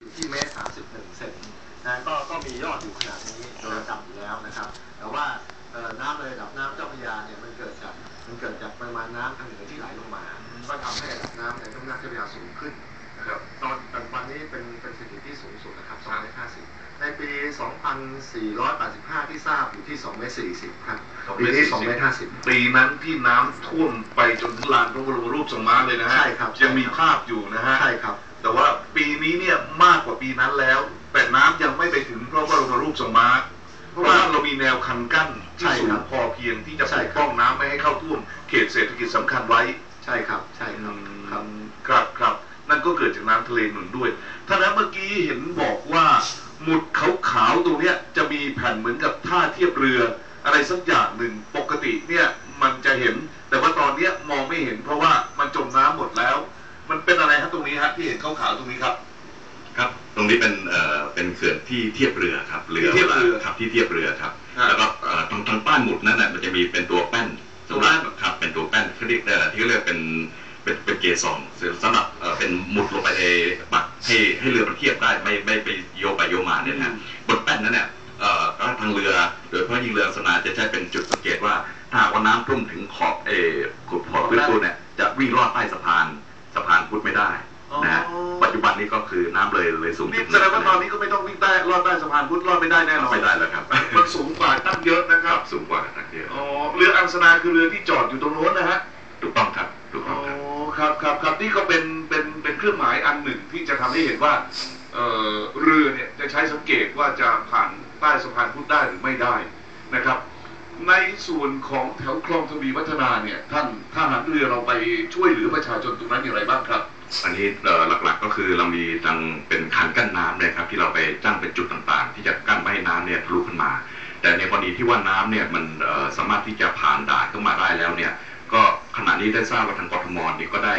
อยู่ที่เมตรสามสิบหนึ่งเซนนะก็ก็มียอดอยู่ขนาดนี้โดยระดับอยู่แล้วนะครับ แต่ว่าเอ่อน้ำในระดับน้ำเจ้าพระยาเนี่ยมันเกิดจากมันเกิดจากปริมาณน้ำทางเหนือที่ไหลลงมา ก็ทำให้ระดับน้ำในทุ่งน้ำเจ้าพระยาสูงขึ้นนะครับตอนปัจจุบันนี้เป็นเป็นสถิติที่สูงสุดนะครับ2เมตร50ในปี 2485 ที่ทราบอยู่ที่2เมตร40ครับปีนี้2เมตร50 ปีนั้นที่น้ำท่วมไปจนถึงลานพระบรมรูปทรงม้าเลยนะฮะใช่ครับ ยังมีภาพอยู่นะฮะ ใช่ครับ แต่ว่าปีนี้เนี่ยมากกว่าปีนั้นแล้ว แต่น้ำยังไม่ไปถึงพระบรมรูปทรงม้าเพราะว่าเรามีแนวคันกั้นใช่ที่สูครังบพอเพียงที่จะใช่ปกครับป้องน้ำไม่ให้เข้าท่วมเขตเศรษฐกิจสำคัญไว้ ใช่ครับ ใช่ครับครับครับครับ นั่นก็เกิดจากน้ำทะเลหนุนด้วยท่านนั้นเมื่อกี้เห็นบอกว่า หมุดขาวๆตรงเนี้ยจะมีแผ่นเหมือนกับท่าเทียบเรือ อะไรสักอย่างหนึ่งปกติเนี่ยมันจะเห็น แต่ว่าตอนเนี้ยมองไม่เห็นเพราะว่า ที่เห็นขาวๆตรงนี้ครับ ครับ ตรงนี้เป็นเอ่อเป็นเขื่อนที่เทียบเรือครับเรือที่เทียบเรือครับที่เทียบเรือครับฮะแล้วก็เอ่อตรงทางป้ายหมุดนั้นน่ะมันจะมีเป็นตัวแป้นตัวแป้นสำหรับครับเป็นตัวแป้นเขาเรียกเอ่อที่เขาเรียกเป็นเป็นเป็นเกสรสำหรับเอ่อเป็นหมุดลงไปในปักให้ให้เรือมันเทียบได้ไม่ไม่ไปโยกไปโยกมาเนี่ยนะบนแป้นนั้นเนี่ยเอ่อทางเรือโดยเฉพาะยิ่งเรือสนาจะใช้เป็นจุดสังเกตว่าถ้าหากว่าน้ำท่วมถึงขอบเออขอบขอบพื้นปูนเนี่ยจะวิ่งลอดใต้สะพานสะพานพุทธไม่ได้นะฮะ อ๋อ ปัจจุบั นนี้ก็คือน้ำเลยเลยสูงนี่แสดงว่าตอนนี้ก็ไม่ต้องวิ่งใต้ลอดใต้สะพานพุทธลอดไม่ได้แน่นอนไม่ได้แล้วครับมันสูงกว่าตั้งเยอะนะคครัรับบสูงกว่านักเดียวอ๋อเรืออังสนาคือเรือที่จอดอยู่ตรงโน้นนะฮะถูกต้องครับถูกอ๋ต้อองครับครับครับครับนี่ก็เป็นเป็นเป็นเครื่องหมายอันหนึ่งที่จะทำให้เห็นว่าเอ่อเรือเนี่ยจะใช้สังเกตว่าจะผ่านใต้สะพานพุทธได้หรือไม่ได้นะครับ ในส่วนของแถวคลองทวีวัฒนาเนี่ยท่านทหารเรือเราไปช่วยเหลือประชาชนตรงนั้นอย่างไรบ้างครับ อันนี้เอ่อหลักๆก็คือเรามีทางเป็นคันกั้นน้ำเนี่ยครับ ที่เราไปตั้งเป็นจุดต่างๆ ที่จะกั้นไม่ให้น้ำเนี่ยทะลุขึ้นมา แต่ในกรณีที่ว่าน้ำเนี่ยมันเอ่อสามารถที่จะผ่านด่านเข้ามาได้แล้วเนี่ยก็ขณะนี้ได้ทราบว่าทางกทมนี่ก็ได้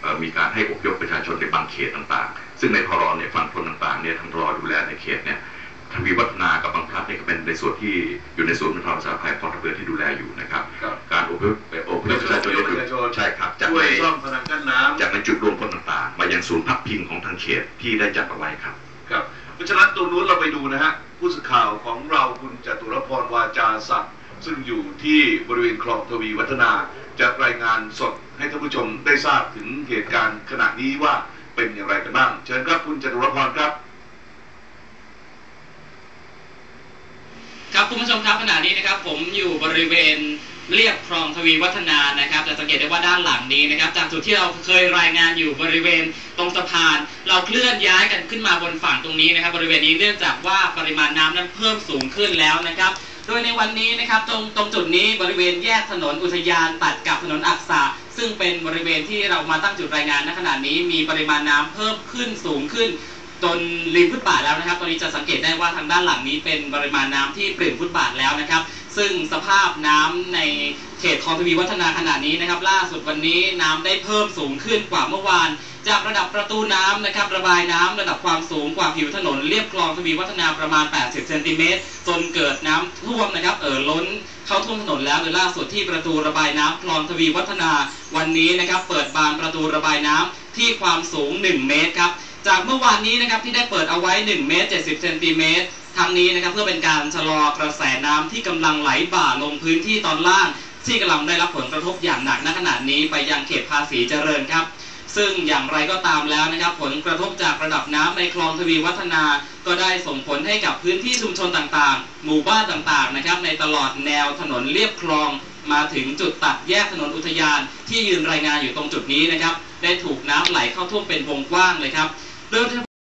เอ่อมีการให้อพยพประชาชนในบางเขตต่างๆ ซึ่งในพรเนี่ยฝั่งทนต่างๆเนี่ยทางพรดูแลในเขตเนี่ยทวีวัฒนากับบางพลัดเนี่ยก็เป็นในส่วนที่อยู่ในศูนย์บรรเทาสาธารณภัยกองทัพเรือที่ดูแลอยู่นะครับครับการอพยพอพยพประชาชนในจุดใช่ครับจากช่วยในซ่อมพนังกั้นน้ำจากในจุดรวมพ ศูนย์พักพิงของทางเขตที่ได้จัดเอาไว้ครับครับเพราะฉะนั้นตรงนู้นเราไปดูนะฮะผู้สื่อข่าวของเราคุณจตุรพรวาจาสัตว์ซึ่งอยู่ที่บริเวณคลองทวีวัฒนาจะรายงานสดให้ท่านผู้ชมได้ทราบถึงเหตุการณ์ขณะนี้ว่าเป็นอย่างไรกันบ้าง เชิญครับคุณจตุรพรครับ ครับคุณผู้ชมครับขณะนี้นะครับ ผมอยู่บริเวณ เรียบคลองทวีวัฒนานะครับจะสังเกตได้ว่าด้านหลังนี้นะครับ จากจุดที่เราเคยรายงานอยู่บริเวณตรงสะพาน เราเคลื่อนย้ายกันขึ้นมาบนฝั่งตรงนี้นะครับ บริเวณนี้เนื่องจากว่าปริมาณน้ำนั้นเพิ่มสูงขึ้นแล้วนะครับ โดยในวันนี้นะครับตรงตรงจุดนี้บริเวณแยกถนนอุทยานตัดกับถนนอักษะซึ่งเป็นบริเวณที่เรามาตั้งจุดรายงานณขณะนี้มีปริมาณน้ำเพิ่มขึ้นสูงขึ้นจนริมฟุตบาทแล้วนะครับ ตอนนี้จะสังเกตได้ว่าทางด้านหลังนี้เป็นปริมาณน้ำที่ปริ่มฟุตบาทแล้วนะครับ ซึ่งสภาพน้ำในเขตคลองทวีวัฒนาขณะนี้นะครับ ล่าสุดวันนี้น้ำได้เพิ่มสูงขึ้นกว่าเมื่อวาน จากระดับประตูน้ำนะครับระบายน้ำระดับความสูงกว่าผิวถนนเรียบคลองทวีวัฒนาประมาณ 80 เซนติเมตรจนเกิดน้ำท่วมนะครับเอ่อล้นเข้าท่วมถนนแล้วโดยล่าสุดที่ประตูระบายน้ำคลองทวีวัฒนาวันนี้นะครับ เปิดบานประตูระบายน้ำที่ความสูง 1 เมตรครับจากเมื่อวานนี้นะครับที่ได้เปิดเอาไว้ 1 เมตร 70 เซนติเมตร ทั้งนี้นะครับเพื่อเป็นการชะลอกระแสน้ำที่กำลังไหลบ่าลงพื้นที่ตอนล่าง ที่กำลังได้รับผลกระทบอย่างหนักณขณะนี้ไปยังเขตภาษีเจริญครับ ซึ่งอย่างไรก็ตามแล้วนะครับ ผลกระทบจากระดับน้ำในคลองทวีวัฒนา ก็ได้ส่งผลให้กับพื้นที่ชุมชนต่างๆ หมู่บ้านต่างๆนะครับในตลอดแนวถนนเลียบคลองมาถึงจุดตัดแยกถนนอุทยานที่ยืนรายงานอยู่ตรงจุดนี้นะครับ ได้ถูกน้ำไหลเข้าท่วมเป็นวงกว้างเลยครับโดย